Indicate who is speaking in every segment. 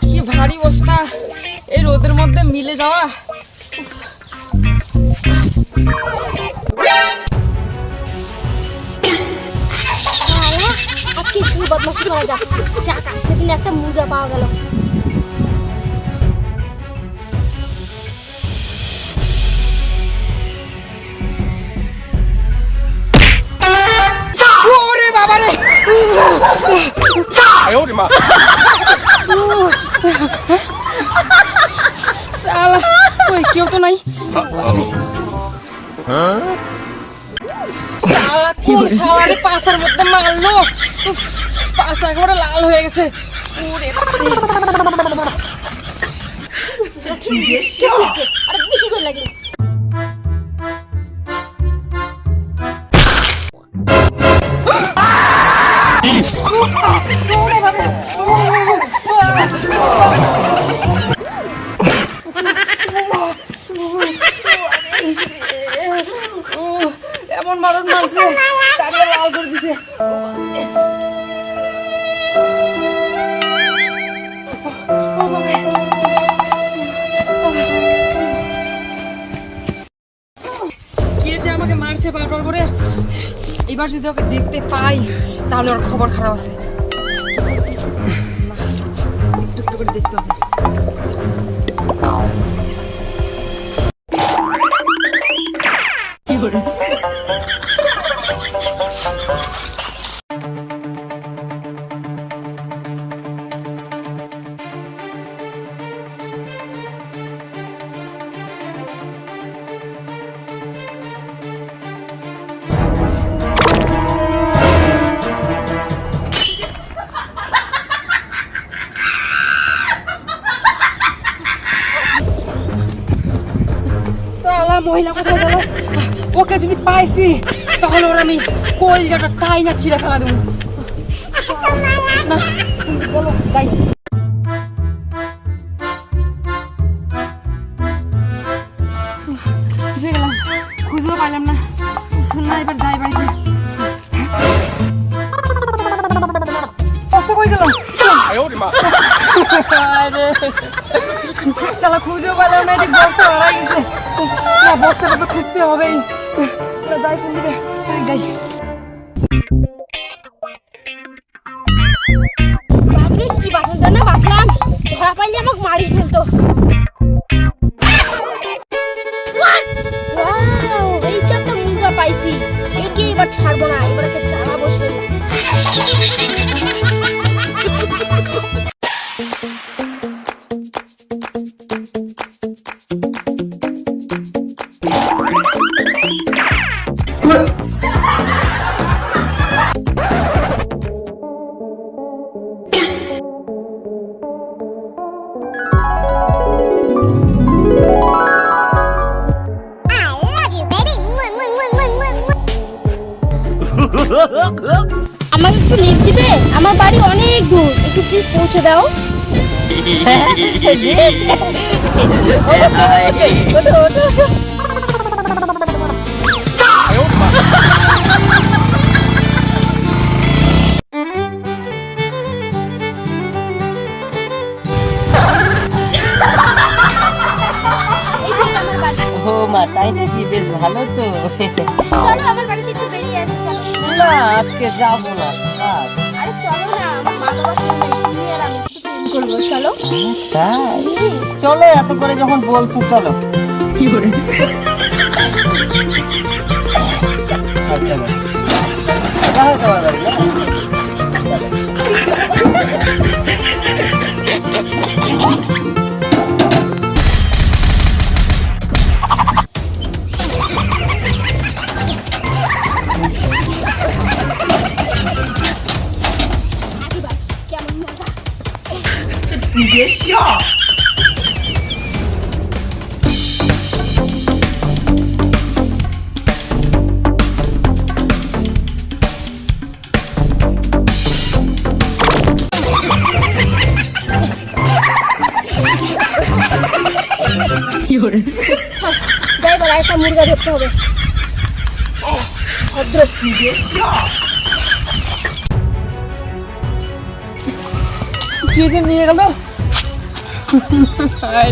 Speaker 1: কি ভারী বস্তা। এই রোদের মধ্যে মিলে যাওয়া।
Speaker 2: আজকে শুরু বদমাশি করা যাক যাক একটা মুজা পাওয়া গেল।
Speaker 1: শালা ওই কেউ তো নাই শালা কোন শালা রে পাশার মধ্যে মারলো উফ, পাশা একেবারে লাল হয়ে গেছে ওরে বাবারে।
Speaker 2: আরে বেশি করে লাগে
Speaker 1: আমাকে মারছে বারবার করে? এবার যদি ওকে দেখতে পাই, তাহলে ওর খবর খারাপ আছে। একটু একটু করে দেখতে হবে। মহিলা কোথায় গেল ওকে যদি পাইছি তাহলে ওর আমি কলজাটা টাই না ছিঁড়ে ফেলা দেবো। না বলো যাই। খুঁজেও পাইলাম না। না এবার যাই বাড়িতে। বস্তা কই গেল আরে। শালা খুঁজেও পেলাম না এদিক বস্তা হারাই গেছে। বস্তাটা তো খুঁজতে হবেই। যাই কোন দিকে যাই।
Speaker 2: কি বাসনটা না বাসলাম। ধরা পাইলে আমাকে মারি ফেলতো। আমাকে একটু লিফট দিবে? আমার বাড়ি অনেক দূর। একটু প্লিজ পৌঁছে দাও।
Speaker 3: মা তাই নাকি? বেশ ভালো তো।
Speaker 2: চলো আমার বাড়িতে একটু বেরিয়ে আসি
Speaker 3: না আজকে যাব না।
Speaker 2: আরে চলো না মা বাবা তুমি আর আমি একটু প্রেম করব চলো।
Speaker 3: তাই। চলো এত করে যখন বলছো চলো।
Speaker 2: কি করে? যাই বলা একটা মুরগা ধরতে হবে আহ, ভদ্র
Speaker 1: কে যে নিয়ে গেল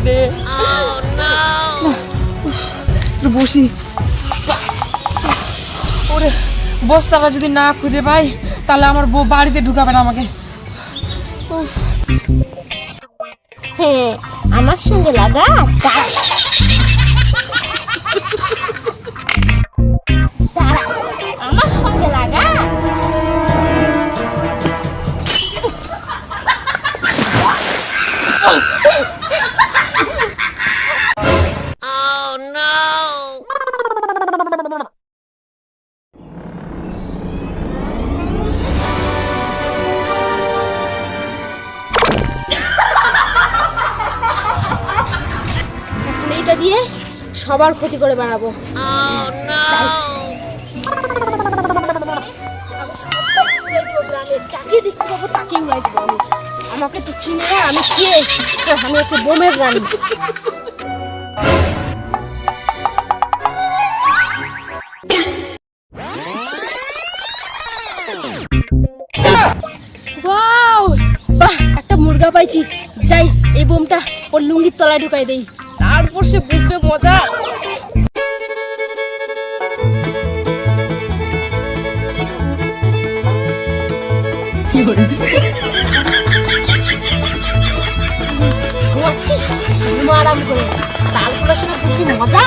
Speaker 1: রে না, উফ, একটু বসি। ওরে বস্তাটা যদি না খুঁজে পাই তাহলে আমার বউ বাড়িতে ঢুকাবে না আমাকে।
Speaker 2: হ্যাঁ আমার সঙ্গে লাগা? দিয়ে সবার ক্ষতি করে বেড়াবো। যাকে দেখতে পাবো তাকে উড়াই দেবো আমি। আমাকে তো চিনে আমি কে? আমি হচ্ছে বোমের রানী। বাহ একটা মুরগা পাইছি। যাই এই বোমটা ওর লুঙ্গির তলায় ঢুকাই দেই। তারপর সে বুঝবে মজা। আরাম করে। তারপর আসলে বুঝবি মজা?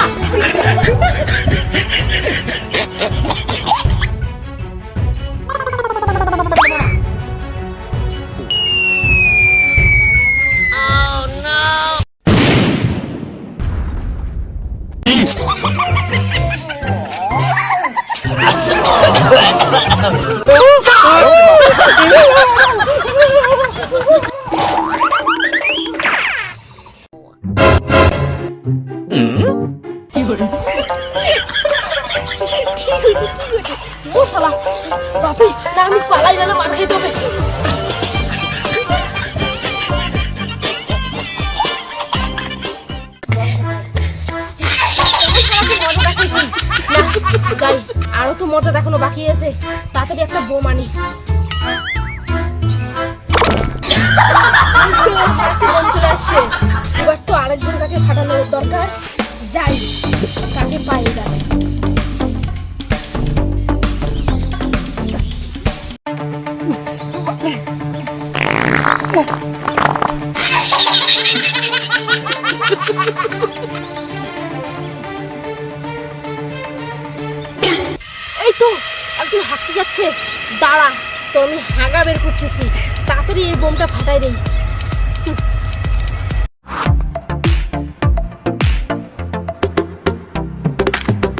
Speaker 2: যাই আরও তো মজা দেখানো বাকি আছে তাড়াতাড়ি একটা বোম আনি আসছে এবার তো আরেকজন কাকে ফাটানোর দরকার। যাই কাকে পাই যাবে এই তো, একজন হাঁটতে যাচ্ছে। দাঁড়া তো আমি হাগা বের করতেছি। তাড়াতাড়ি এই বোমটা ফাটাই দেই।